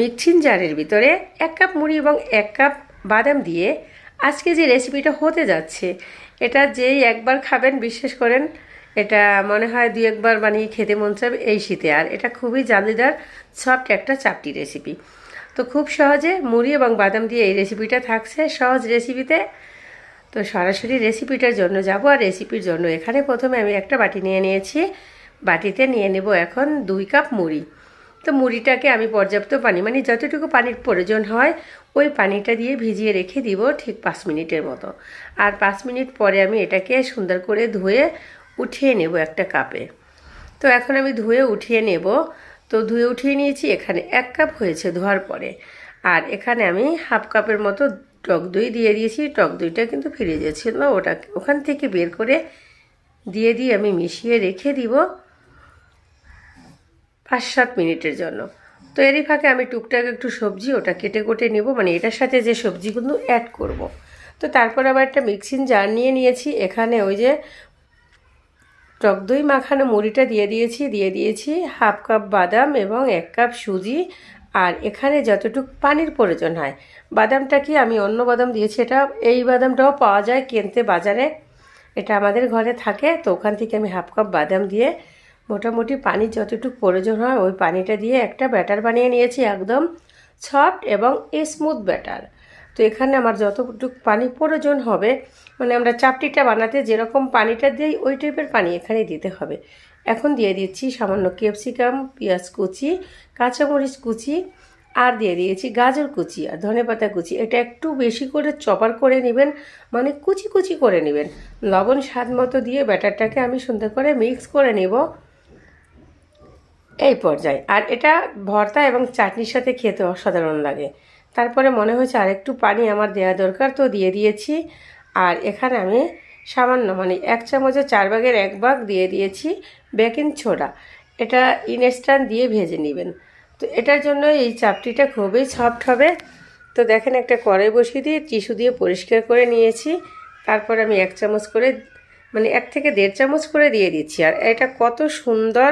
Mixing জারের ভিতরে এক কাপ মুড়ি এবং এক কাপ বাদাম দিয়ে আজকে যে রেসিপিটা হতে যাচ্ছে, এটা যেই একবার খাবেন, বিশ্বাস করেন, এটা মনে হয় দু একবার বানিয়ে খেতে মন চাবে এই শীতে। আর এটা খুবই জালিদার, সফট একটা চাপটি রেসিপি। তো খুব সহজে মুড়ি এবং বাদাম দিয়ে এই রেসিপিটা থাকছে সহজ রেসিপিতে। তো সরাসরি রেসিপিটার জন্য যাব। আর রেসিপির জন্য এখানে প্রথমে আমি একটা বাটি নিয়ে নিয়েছি। বাটিতে নিয়ে নেব এখন দুই কাপ মুড়ি। তো মুড়িটাকে আমি পর্যাপ্ত পানি মানে যতটুকু পানির প্রয়োজন হয়, ওই পানিটা দিয়ে ভিজিয়ে রেখে দিব ঠিক পাঁচ মিনিটের মতো। আর পাঁচ মিনিট পরে আমি এটাকে সুন্দর করে ধুয়ে উঠিয়ে নেব একটা কাপে। তো এখন আমি ধুয়ে উঠিয়ে নেব। তো ধুয়ে উঠিয়ে নিয়েছি, এখানে এক কাপ হয়েছে ধোয়ার পরে। আর এখানে আমি হাফ কাপের মতো টক দই দিয়ে দিয়েছি। টক দইটা কিন্তু ফিরে ছিল ওটা ওখান থেকে বের করে দিয়ে দিয়ে আমি মিশিয়ে রেখে দিব। পাঁচ সাত মিনিটের জন্য। তো এরই ফাঁকে আমি টুকটাক একটু সবজি ওটা কেটে কুটে নেব মানে এটার সাথে যে সবজিগুলো অ্যাড করব। তো তারপর আবার একটা মিক্সিং জার নিয়ে নিয়েছি, এখানে ওই যে টক দই মাখানো মুড়িটা দিয়ে দিয়েছি দিয়ে দিয়েছি হাফ কাপ বাদাম এবং এক কাপ সুজি। আর এখানে যতটুক পানির প্রয়োজন হয়, বাদামটা কি আমি অন্য বাদাম দিয়েছি, এটা এই বাদামটাও পাওয়া যায় কিনতে বাজারে। এটা আমাদের ঘরে থাকে, তো ওখান থেকে আমি হাফ কাপ বাদাম দিয়ে মোটামুটি পানি যতটুকু প্রয়োজন হয়, ওই পানিটা দিয়ে একটা ব্যাটার বানিয়ে নিয়েছি একদম সফট এবং স্মুথ ব্যাটার। তো এখানে আমার যতটুকু পানি প্রয়োজন হবে মানে আমরা চাপটিটা বানাতে যেরকম পানিটা দিই, ওই টাইপের পানি এখানে দিতে হবে। এখন দিয়ে দিচ্ছি সামান্য ক্যাপসিকাম, পেঁয়াজ কুচি, কাঁচামরিচ কুচি, আর দিয়ে দিয়েছি গাজর কুচি আর ধনেপাতা কুচি। এটা একটু বেশি করে চপার করে নেবেন মানে কুচি কুচি করে নেবেন। লবণ স্বাদ মতো দিয়ে ব্যাটারটাকে আমি সুন্দর করে মিক্স করে নেব। এই পর্যায়ে। আর এটা ভর্তা এবং চাটনির সাথে খেতে অসাধারণ লাগে। তারপরে মনে হয়েছে আর একটু পানি আমার দেওয়া দরকার, তো দিয়ে দিয়েছি। আর এখানে আমি সামান্য মানে এক চামচে চার ভাগের এক ভাগ দিয়ে দিয়েছি বেকিং ছোড়া এটা ইনস্ট্যান্ট দিয়ে ভেজে নেবেন। তো এটার জন্য এই চাপটিটা খুবই সফট হবে। তো দেখেন একটা কড়াই বসিয়ে দিয়ে টিস্যু দিয়ে পরিষ্কার করে নিয়েছি। তারপর আমি এক চামচ করে মানে এক থেকে দেড় চামচ করে দিয়ে দিচ্ছি। আর এটা কত সুন্দর,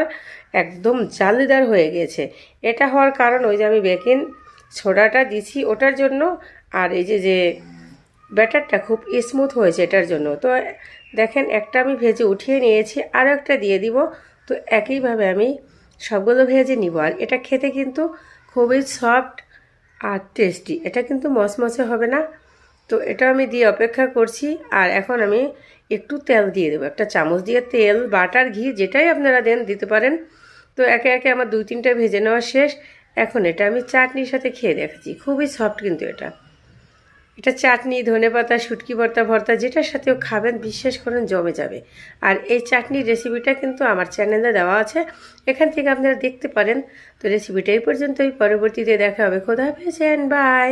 একদম জালিদার হয়ে গেছে। এটা হওয়ার কারণ ওই যে আমি বেকিং সোডাটা দিছি ওটার জন্য, আর এই যে যে ব্যাটারটা খুব স্মুথ হয়েছে এটার জন্য। তো দেখেন, একটা আমি ভেজে উঠিয়ে নিয়েছি, আরও একটা দিয়ে দিব। তো একইভাবে আমি সবগুলো ভেজে নিব। আর এটা খেতে কিন্তু খুবই সফট আর টেস্টি এটা কিন্তু মচমচে হবে না। তো এটা আমি দিয়ে অপেক্ষা করছি। আর এখন আমি একটু তেল দিয়ে দেবো, একটা চামচ দিয়ে তেল, বাটার, ঘি, যেটাই আপনারা দেন, দিতে পারেন। তো একে একে আমার দুই তিনটা ভেজে নেওয়া শেষ। এখন এটা আমি চাটনির সাথে খেয়ে দেখাচ্ছি। খুবই সফট কিন্তু এটা। এটা চাটনি, ধনে পাতা, শুটকি ভর্তা ভর্তা, যেটার সাথেও খাবেন, বিশ্বাস করেন, জমে যাবে। আর এই চাটনির রেসিপিটা কিন্তু আমার চ্যানেলে দেওয়া আছে। এখান থেকে আপনারা দেখতে পারেন। তো রেসিপিটা এই পর্যন্তই। পরবর্তীতে দেখা হবে। খোদা হাফেজ বাই